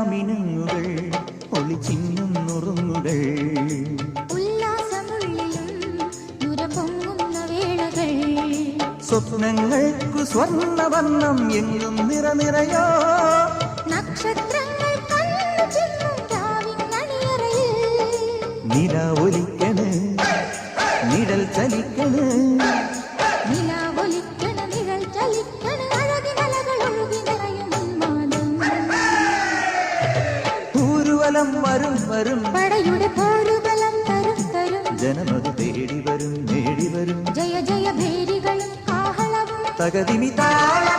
മാമിനുങ്ങുകൾ ഒളിച്ചിന്നും നുറുങ്ങുകൾ. സ്വപ്നങ്ങൾക്കു സ്വർണവർണം എങ്ങും നിറനിറയോ. നക്ഷത്രങ്ങൾ നില ഒലിക്കണ് നിഴൽ ചലിക്കണ്. பலம் வரும் வரும். படையுட போருபலம் தரும் தரும். ஜனமது தேடி வரும் தேடி வரும். ஜய ஜய பேரிகளும் காகளவும். தகதிமி தாழ